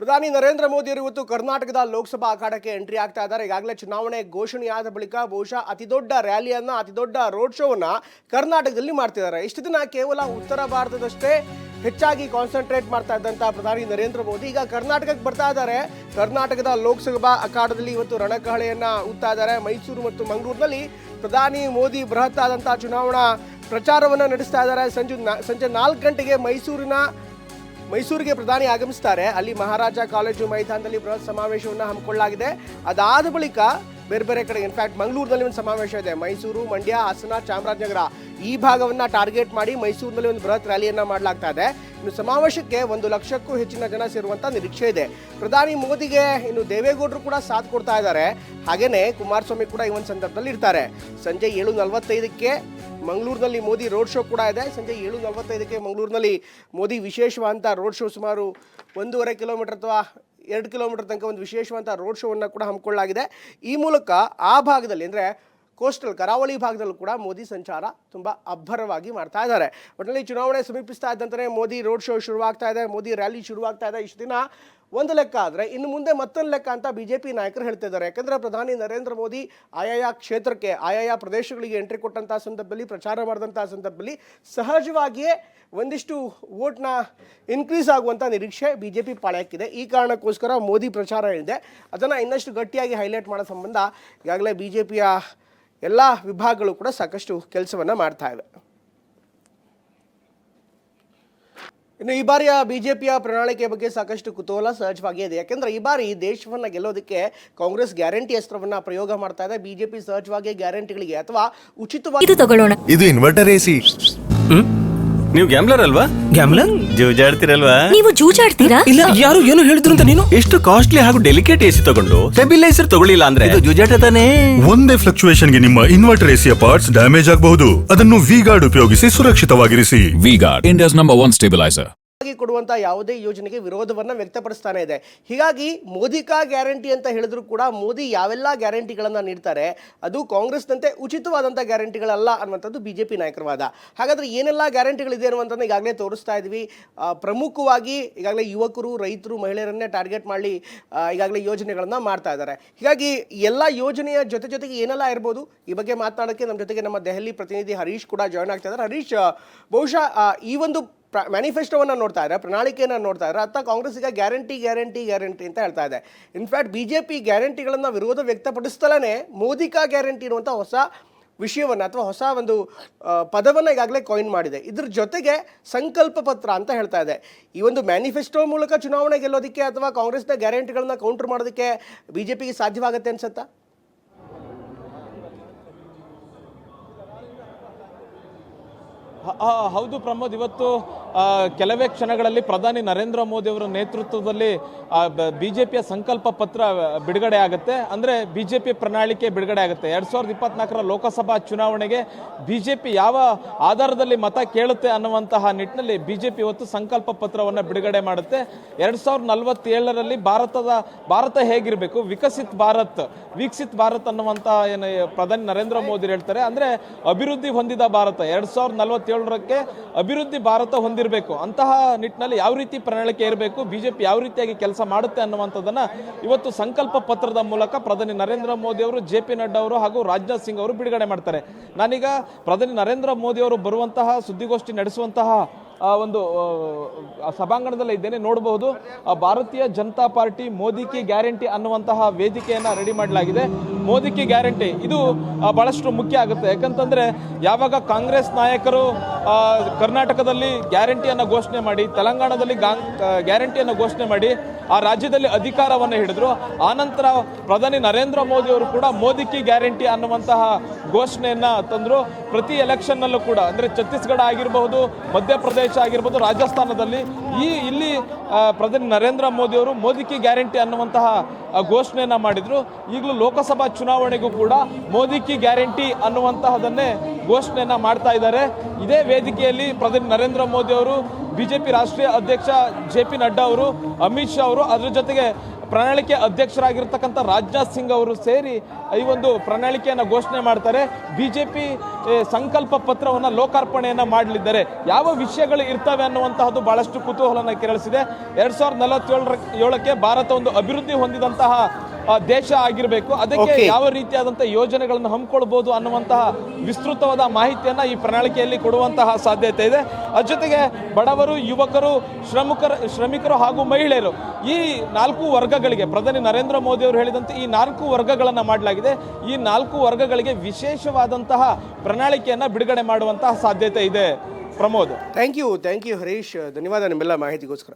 ಪ್ರಧಾನಿ ನರೇಂದ್ರ ಮೋದಿ ಇವತ್ತು ಕರ್ನಾಟಕದ ಲೋಕಸಭಾ ಅಖಾಡಕ್ಕೆ ಎಂಟ್ರಿ ಆಗ್ತಾ ಇದ್ದಾರೆ. ಈಗಾಗಲೇ ಚುನಾವಣೆ ಘೋಷಣೆಯಾದ ಬಳಿಕ ಬಹುಶಃ ಅತಿದೊಡ್ಡ ರ್ಯಾಲಿಯನ್ನು ಅತಿದೊಡ್ಡ ರೋಡ್ ಶೋವನ್ನು ಕರ್ನಾಟಕದಲ್ಲಿ ಮಾಡ್ತಿದ್ದಾರೆ. ಇಷ್ಟು ದಿನ ಕೇವಲ ಉತ್ತರ ಭಾರತದಷ್ಟೇ ಹೆಚ್ಚಾಗಿ ಕಾನ್ಸಂಟ್ರೇಟ್ ಮಾಡ್ತಾ ಇದ್ದಂಥ ಪ್ರಧಾನಿ ನರೇಂದ್ರ ಮೋದಿ ಈಗ ಕರ್ನಾಟಕಕ್ಕೆ ಬರ್ತಾ ಇದ್ದಾರೆ. ಕರ್ನಾಟಕದ ಲೋಕಸಭಾ ಅಖಾಡದಲ್ಲಿ ಇವತ್ತು ರಣಕಹಳೆಯನ್ನು ಊದ್ತಾ ಇದ್ದಾರೆ. ಮೈಸೂರು ಮತ್ತು ಮಂಗಳೂರಿನಲ್ಲಿ ಪ್ರಧಾನಿ ಮೋದಿ ಬೃಹತ್ ಚುನಾವಣಾ ಪ್ರಚಾರವನ್ನು ನಡೆಸ್ತಾ ಇದ್ದಾರೆ. ಸಂಜೆ ಸಂಜೆ ನಾಲ್ಕು ಗಂಟೆಗೆ ಮೈಸೂರಿನ ಮೈಸೂರಿಗೆ ಪ್ರಧಾನಿ ಆಗಮಿಸ್ತಾರೆ. ಅಲ್ಲಿ ಮಹಾರಾಜ ಕಾಲೇಜು ಮೈದಾನದಲ್ಲಿ ಬೃಹತ್ ಸಮಾವೇಶವನ್ನು ಹಮ್ಮಿಕೊಳ್ಳಲಾಗಿದೆ. ಅದಾದ ಬಳಿಕ ಬೇರೆ ಬೇರೆ ಕಡೆ ಇನ್ಫ್ಯಾಕ್ಟ್ ಮಂಗಳೂರಿನಲ್ಲಿ ಒಂದು ಸಮಾವೇಶ ಇದೆ. ಮೈಸೂರು, ಮಂಡ್ಯ, ಹಾಸನ, ಚಾಮರಾಜನಗರ ಈ ಭಾಗವನ್ನು ಟಾರ್ಗೆಟ್ ಮಾಡಿ ಮೈಸೂರಿನಲ್ಲಿ ಒಂದು ಬೃಹತ್ ರ್ಯಾಲಿಯನ್ನು ಮಾಡಲಾಗ್ತಾ ಇದೆ. ಇನ್ನು ಸಮಾವೇಶಕ್ಕೆ ಒಂದು ಲಕ್ಷಕ್ಕೂ ಹೆಚ್ಚಿನ ಜನ ಸೇರುವಂಥ ನಿರೀಕ್ಷೆ ಇದೆ. ಪ್ರಧಾನಿ ಮೋದಿಗೆ ಇನ್ನು ದೇವೇಗೌಡರು ಕೂಡ ಸಾಥ್ ಕೊಡ್ತಾ ಇದ್ದಾರೆ. ಹಾಗೆಯೇ ಕುಮಾರಸ್ವಾಮಿ ಕೂಡ ಈ ಒಂದು ಸಂದರ್ಭದಲ್ಲಿ ಇರ್ತಾರೆ. ಸಂಜೆ ಏಳು ನಲವತ್ತೈದಕ್ಕೆ ಮಂಗಳೂರಿನಲ್ಲಿ ಮೋದಿ ರೋಡ್ ಶೋ ಕೂಡ ಇದೆ. ಸಂಜೆ ಏಳು ನಲವತ್ತೈದಕ್ಕೆ ಮಂಗಳೂರಿನಲ್ಲಿ ಮೋದಿ ವಿಶೇಷವಾದ ರೋಡ್ ಶೋ ಸುಮಾರು ಒಂದೂವರೆ ಕಿಲೋಮೀಟರ್ ಅಥವಾ ಎರಡು ಕಿಲೋಮೀಟರ್ ತನಕ ಒಂದು ವಿಶೇಷವಾದಂಥ ರೋಡ್ ಶೋವನ್ನು ಕೂಡ ಹಮ್ಮಿಕೊಳ್ಳಲಾಗಿದೆ. ಈ ಮೂಲಕ ಆ ಭಾಗದಲ್ಲಿ ಅಂದರೆ ಕೋಸ್ಟಲ್ ಕರಾವಳಿ ಭಾಗದಲ್ಲೂ ಕೂಡ ಮೋದಿ ಸಂಚಾರ ತುಂಬ ಅಬ್ಬರವಾಗಿ ಮಾಡ್ತಾ ಇದ್ದಾರೆ. ಒಟ್ಟಿನಲ್ಲಿ ಚುನಾವಣೆ ಸಮೀಪಿಸ್ತಾ ಇದ್ದಂತೆ ಮೋದಿ ರೋಡ್ ಶೋ ಶುರುವಾಗ್ತಾ ಇದೆ. ಮೋದಿ ರ್ಯಾಲಿ ಶುರುವಾಗ್ತಾ ಇದೆ. ಇಷ್ಟು ದಿನ ಒಂದು ಲೆಕ್ಕ ಆದರೆ ಇನ್ನು ಮುಂದೆ ಮತ್ತೊಂದು ಲೆಕ್ಕ ಅಂತ ಬಿ ಜೆ ಪಿ ನಾಯಕರು ಹೇಳ್ತಾ ಇದ್ದಾರೆ. ಯಾಕಂದರೆ ಪ್ರಧಾನಿ ನರೇಂದ್ರ ಮೋದಿ ಆಯಾಯ ಕ್ಷೇತ್ರಕ್ಕೆ ಆಯಾಯ ಪ್ರದೇಶಗಳಿಗೆ ಎಂಟ್ರಿ ಕೊಟ್ಟಂಥ ಸಂದರ್ಭದಲ್ಲಿ, ಪ್ರಚಾರ ಮಾಡಿದಂಥ ಸಂದರ್ಭದಲ್ಲಿ ಸಹಜವಾಗಿಯೇ ಒಂದಿಷ್ಟು ವೋಟ್ನ ಇನ್ಕ್ರೀಸ್ ಆಗುವಂಥ ನಿರೀಕ್ಷೆ ಬಿ ಜೆ ಪಿ ಪಾಳ್ಯಕ್ಕಿದೆ. ಈ ಕಾರಣಕ್ಕೋಸ್ಕರ ಮೋದಿ ಪ್ರಚಾರ ಏನಿದೆ, ಅದನ್ನು ಇನ್ನಷ್ಟು ಗಟ್ಟಿಯಾಗಿ ಹೈಲೈಟ್ ಮಾಡೋ ಸಂಬಂಧ ಈಗಾಗಲೇ ಬಿ ಜೆ ಪಿಯ ಎಲ್ಲ ವಿಭಾಗಗಳು ಕೂಡ ಸಾಕಷ್ಟು ಕೆಲಸವನ್ನು ಮಾಡ್ತಾ ಇವೆ. ಇನ್ನು ಈ ಬಾರಿಯ ಬಿಜೆಪಿಯ ಪ್ರಣಾಳಿಕೆ ಬಗ್ಗೆ ಸಾಕಷ್ಟು ಕುತೂಹಲ ಸಹಜವಾಗಿಯೇ ಇದೆ. ಯಾಕೆಂದ್ರೆ ಈ ಬಾರಿ ದೇಶವನ್ನ ಗೆಲ್ಲೋದಕ್ಕೆ ಕಾಂಗ್ರೆಸ್ ಗ್ಯಾರಂಟಿ ಅಸ್ತ್ರವನ್ನ ಪ್ರಯೋಗ ಮಾಡ್ತಾ ಇದೆ. ಬಿಜೆಪಿ ಸಹಜವಾಗಿ ಗ್ಯಾರಂಟಿಗಳಿಗೆ ಅಥವಾ ಉಚಿತವಾಗಿ ಇದು ತಗೊಳ್ಳೋಣ. ಇದು ಇನ್ವರ್ಟರ್ ಎಸಿ ಹ್ಮ್? ನೀವು ಗ್ಯಾಮ್ಲರ್ ಅಲ್ವಾ? ಗ್ಯಾಮ್ಲರ್ ಜೂಜಾಡ್ತಿರಲ್ವಾ? ನೀವು ಜೂಜಾಡ್ತೀರಾ? ಇಲ್ಲ ಯಾರು ಏನು ಹೇಳಿದ್ರು ಅಂತ ನೀನು? ಎಷ್ಟು ಕಾಸ್ಟ್ಲಿ ಹಾಗೂ ಡೆಲಿಕೇಟ್ ಎಸಿ ತಗೊಂಡು ಸ್ಟೆಬಿಲೈಸರ್ ತಗೊಳ್ಳಿಲ್ಲ ಅಂದ್ರೆ? ಇದು ಜೂಜಾಟ ತಾನೇ? ಒಂದೇ ಫ್ಲಕ್ಚುಯೇಷನ್ಗೆ ನಿಮ್ಮ ಇನ್ವರ್ಟರ್ ಎಸಿಯ ಪಾರ್ಟ್ಸ್ ಡ್ಯಾಮೇಜ್ ಆಗಬಹುದು. ಅದನ್ನು ವಿ ಗಾರ್ಡ್ ಉಪಯೋಗಿಸಿ ಸುರಕ್ಷಿತವಾಗಿರಿಸಿ. V Guard India's number one stabilizer. ಕೊಡುವಂತ ಯಾವುದೇ ಯೋಜನೆಗೆ ವಿರೋಧವನ್ನ ವ್ಯಕ್ತಪಡಿಸ್ತಾನೆ ಇದೆ. ಹೀಗಾಗಿ ಮೋದಿ ಕಾ ಗ್ಯಾರಂಟಿ ಅಂತ ಹೇಳಿದ್ರು ಕೂಡ ಮೋದಿ ಯಾವೆಲ್ಲ ಗ್ಯಾರಂಟಿಗಳನ್ನ ನೀಡ್ತಾರೆ, ಅದು ಕಾಂಗ್ರೆಸ್ನಂತೆ ಉಚಿತವಾದಂಥ ಗ್ಯಾರಂಟಿಗಳಲ್ಲ ಅನ್ನುವಂಥದ್ದು ಬಿಜೆಪಿ ನಾಯಕರ ವಾದ ಹಾಗಾದ್ರೆ ಏನೆಲ್ಲ ಗ್ಯಾರಂಟಿಗಳಿದೆ ಅನ್ನುವಂಥದ್ದು ಈಗಾಗಲೇ ತೋರಿಸ್ತಾ ಇದ್ವಿ. ಪ್ರಮುಖವಾಗಿ ಈಗಾಗಲೇ ಯುವಕರು, ರೈತರು, ಮಹಿಳೆಯರನ್ನೇ ಟಾರ್ಗೆಟ್ ಮಾಡಿ ಈಗಾಗಲೇ ಯೋಜನೆಗಳನ್ನ ಮಾಡ್ತಾ ಇದ್ದಾರೆ. ಹೀಗಾಗಿ ಎಲ್ಲ ಯೋಜನೆಯ ಜೊತೆ ಜೊತೆಗೆ ಏನೆಲ್ಲ ಇರ್ಬೋದು? ಈ ಬಗ್ಗೆ ಮಾತನಾಡೋಕ್ಕೆ ನಮ್ಮ ಜೊತೆಗೆ ನಮ್ಮ ದೆಹಲಿ ಪ್ರತಿನಿಧಿ ಹರೀಶ್ ಕೂಡ ಜಾಯ್ನ್ ಆಗ್ತಾ ಇದ್ದಾರೆ. ಹರೀಶ್, ಬಹುಶಃ ಈ ಒಂದು ಮ್ಯಾನಿಫೆಸ್ಟೋವನ್ನು ನೋಡ್ತಾ ಇದ್ದಾರೆ, ಪ್ರಣಾಳಿಕೆಯನ್ನು ನೋಡ್ತಾ ಇದ್ದಾರೆ, ಅತ್ತ ಕಾಂಗ್ರೆಸ್ ಈಗ ಗ್ಯಾರಂಟಿ ಗ್ಯಾರಂಟಿ ಗ್ಯಾರಂಟಿ ಅಂತ ಹೇಳ್ತಾ ಇದೆ. ಇನ್ಫ್ಯಾಕ್ಟ್ ಬಿ ಜೆ ಪಿ ಗ್ಯಾರಂಟಿಗಳನ್ನು ವಿರೋಧ ವ್ಯಕ್ತಪಡಿಸ್ತಲೇ ಮೋದಿ ಕಾ ಗ್ಯಾರಂಟಿ ಇರುವಂಥ ಹೊಸ ವಿಷಯವನ್ನು ಅಥವಾ ಹೊಸ ಒಂದು ಪದವನ್ನು ಈಗಾಗಲೇ ಕಾಯಿನ್ ಮಾಡಿದೆ. ಇದ್ರ ಜೊತೆಗೆ ಸಂಕಲ್ಪ ಪತ್ರ ಅಂತ ಹೇಳ್ತಾ ಇದೆ. ಈ ಒಂದು ಮ್ಯಾನಿಫೆಸ್ಟೋ ಮೂಲಕ ಚುನಾವಣೆ ಗೆಲ್ಲೋದಕ್ಕೆ ಅಥವಾ ಕಾಂಗ್ರೆಸ್ನ ಗ್ಯಾರಂಟಿಗಳನ್ನ ಕೌಂಟರ್ ಮಾಡೋದಕ್ಕೆ ಬಿ ಜೆ ಪಿಗೆ ಸಾಧ್ಯವಾಗುತ್ತೆ ಅನ್ಸುತ್ತಾ? ಹೌದು ಪ್ರಮೋದ್ ಇವತ್ತು ಕೆಲವೇ ಕ್ಷಣಗಳಲ್ಲಿ ಪ್ರಧಾನಿ ನರೇಂದ್ರ ಮೋದಿ ಅವರ ನೇತೃತ್ವದಲ್ಲಿ ಬಿಜೆಪಿಯ ಸಂಕಲ್ಪ ಪತ್ರ ಬಿಡುಗಡೆ ಆಗುತ್ತೆ. ಜೆ ಬಿಜೆಪಿ ಪ್ರಣಾಳಿಕೆ ಬಿಡುಗಡೆ ಆಗುತ್ತೆ. ಎರಡು ಸಾವಿರದ ಇಪ್ಪತ್ನಾಲ್ಕರ ಲೋಕಸಭಾ ಚುನಾವಣೆಗೆ ಬಿಜೆಪಿ ಯಾವ ಆಧಾರದಲ್ಲಿ ಮತ ಕೇಳುತ್ತೆ ಅನ್ನುವಂತಹ ನಿಟ್ಟಿನಲ್ಲಿ ಬಿಜೆಪಿ ಇವತ್ತು ಸಂಕಲ್ಪ ಪತ್ರವನ್ನು ಬಿಡುಗಡೆ ಮಾಡುತ್ತೆ. ಎರಡು ಸಾವಿರದ ನಲವತ್ತೇಳರಲ್ಲಿ ಭಾರತದ, ಭಾರತ ಹೇಗಿರಬೇಕು? ವಿಕಸಿತ್ ಭಾರತ್ ವಿಕಸಿತ್ ಭಾರತ್ ಅನ್ನುವಂತಹ ಏನು ಪ್ರಧಾನಿ ನರೇಂದ್ರ ಮೋದಿ ಹೇಳ್ತಾರೆ. ಅಂದರೆ ಅಭಿವೃದ್ಧಿ ಹೊಂದಿದ ಭಾರತ. ಎರಡು ಸಾವಿರದ ನಲವತ್ತೇಳರಕ್ಕೆ ಅಭಿವೃದ್ಧಿ ಭಾರತ ಹೊಂದಿರಬೇಕು ಅಂತಹ ನಿಟ್ಟಿನಲ್ಲಿ ಯಾವ ರೀತಿ ಪ್ರಣಾಳಿಕೆ ಇರಬೇಕು, ಬಿಜೆಪಿ ಯಾವ ರೀತಿಯಾಗಿ ಕೆಲಸ ಮಾಡುತ್ತೆ ಅನ್ನುವಂಥದ್ದನ್ನು ಇವತ್ತು ಸಂಕಲ್ಪ ಪತ್ರದ ಮೂಲಕ ಪ್ರಧಾನಿ ನರೇಂದ್ರ ಮೋದಿ ಅವರು ಜೆ ಪಿ ನಡ್ಡಾ ಅವರು ಹಾಗೂ ರಾಜನಾಥ್ ಸಿಂಗ್ ಅವರು ಬಿಡುಗಡೆ ಮಾಡ್ತಾರೆ. ನಾನೀಗ ಪ್ರಧಾನಿ ನರೇಂದ್ರ ಮೋದಿ ಅವರು ಬರುವಂತಹ ಸುದ್ದಿಗೋಷ್ಠಿ ನಡೆಸುವಂತಹ ಒಂದು ಸಭಾಂಗಣದಲ್ಲಿ ಇದ್ದೇನೆ, ನೋಡಬಹುದು. ಭಾರತೀಯ ಜನತಾ ಪಾರ್ಟಿ ಮೋದಿ ಕಿ ಗ್ಯಾರಂಟಿ ಅನ್ನುವಂತಹ ವೇದಿಕೆಯನ್ನ ರೆಡಿ ಮಾಡಲಾಗಿದೆ. ಮೋದಿ ಕಿ ಗ್ಯಾರಂಟಿ, ಇದು ಬಹಳಷ್ಟು ಮುಖ್ಯ ಆಗುತ್ತೆ. ಯಾಕಂತಂದ್ರೆ, ಯಾವಾಗ ಕಾಂಗ್ರೆಸ್ ನಾಯಕರು ಕರ್ನಾಟಕದಲ್ಲಿ ಗ್ಯಾರಂಟಿಯನ್ನ ಘೋಷಣೆ ಮಾಡಿ, ತೆಲಂಗಾಣದಲ್ಲಿ ಗ್ಯಾರಂಟಿಯನ್ನ ಘೋಷಣೆ ಮಾಡಿ, ಆ ರಾಜ್ಯದಲ್ಲಿ ಅಧಿಕಾರವನ್ನು ಹಿಡಿದ್ರು ಆನಂತರ ಪ್ರಧಾನಿ ನರೇಂದ್ರ ಮೋದಿ ಅವರು ಕೂಡ ಮೋದಿ ಕಿ ಗ್ಯಾರಂಟಿ ಅನ್ನುವಂತಹ ಘೋಷಣೆಯನ್ನ ತಂದ್ರು. ಪ್ರತಿ ಎಲೆಕ್ಷನ್ನಲ್ಲೂ ಕೂಡ, ಅಂದ್ರೆ ಛತ್ತೀಸ್ಗಢ ಆಗಿರಬಹುದು, ಮಧ್ಯಪ್ರದೇಶ ಆಗಿರ್ಬೋದು ರಾಜಸ್ಥಾನದಲ್ಲಿ ಈ ಇಲ್ಲಿ ಪ್ರಧಾನಿ ನರೇಂದ್ರ ಮೋದಿಯವರು ಮೋದಿ ಕಿ ಗ್ಯಾರಂಟಿ ಅನ್ನುವಂತಹ ಘೋಷಣೆಯನ್ನು ಮಾಡಿದ್ರು. ಈಗಲೂ ಲೋಕಸಭಾ ಚುನಾವಣೆಗೂ ಕೂಡ ಮೋದಿ ಕಿ ಗ್ಯಾರಂಟಿ ಅನ್ನುವಂತಹದನ್ನೇ ಘೋಷಣೆಯನ್ನು ಮಾಡ್ತಾ ಇದ್ದಾರೆ. ಇದೇ ವೇದಿಕೆಯಲ್ಲಿ ಪ್ರಧಾನಿ ನರೇಂದ್ರ ಮೋದಿ ಅವರು, ಬಿಜೆಪಿ ರಾಷ್ಟ್ರೀಯ ಅಧ್ಯಕ್ಷ ಜೆ ಪಿ ನಡ್ಡಾ ಅವರು, ಅಮಿತ್ ಶಾ ಅವರು, ಅದರ ಜೊತೆಗೆ ಪ್ರಣಾಳಿಕೆ ಅಧ್ಯಕ್ಷರಾಗಿರ್ತಕ್ಕಂಥ ರಾಜನಾಥ್ ಸಿಂಗ್ ಅವರು ಸೇರಿ ಈ ಒಂದು ಪ್ರಣಾಳಿಕೆಯನ್ನು ಘೋಷಣೆ ಮಾಡ್ತಾರೆ. ಬಿ ಜೆ ಪಿ ಸಂಕಲ್ಪ ಪತ್ರವನ್ನು ಲೋಕಾರ್ಪಣೆಯನ್ನು ಮಾಡಲಿದ್ದಾರೆ. ಯಾವ ವಿಷಯಗಳು ಇರ್ತವೆ ಅನ್ನುವಂತಹದ್ದು ಬಹಳಷ್ಟು ಕುತೂಹಲನ ಕೆರಳಿಸಿದೆ. ಎರಡು ಸಾವಿರದ ನಲವತ್ತೇಳರ ಏಳಕ್ಕೆ ಭಾರತ ಒಂದು ಅಭಿವೃದ್ಧಿ ಹೊಂದಿದಂತಹ ದೇಶ ಆಗಿರಬೇಕು ಅದಕ್ಕೆ ಯಾವ ರೀತಿಯಾದಂತಹ ಯೋಜನೆಗಳನ್ನು ಹಮ್ಮಿಕೊಳ್ಬಹುದು ಅನ್ನುವಂತಹ ವಿಸ್ತೃತವಾದ ಮಾಹಿತಿಯನ್ನ ಈ ಪ್ರಣಾಳಿಕೆಯಲ್ಲಿ ಕೊಡುವಂತಹ ಸಾಧ್ಯತೆ ಇದೆ. ಅದ್ರ ಜೊತೆಗೆ ಬಡವರು ಯುವಕರು ಶ್ರಮಿಕರ ಶ್ರಮಿಕರು ಹಾಗೂ ಮಹಿಳೆಯರು ಈ ನಾಲ್ಕು ವರ್ಗಗಳಿಗೆ ಪ್ರಧಾನಿ ನರೇಂದ್ರ ಮೋದಿ ಅವರು ಹೇಳಿದಂತೆ ಈ ನಾಲ್ಕು ವರ್ಗಗಳನ್ನು ಮಾಡಲಾಗಿದೆ. ಈ ನಾಲ್ಕು ವರ್ಗಗಳಿಗೆ ವಿಶೇಷವಾದಂತಹ ಪ್ರಣಾಳಿಕೆಯನ್ನು ಬಿಡುಗಡೆ ಮಾಡುವಂತಹ ಸಾಧ್ಯತೆ ಇದೆ. Pramod. Thank you thank you Harish. ಧನ್ಯವಾದ ನಿಮ್ಮೆಲ್ಲ ಮಾಹಿತಿಗೋಸ್ಕರ.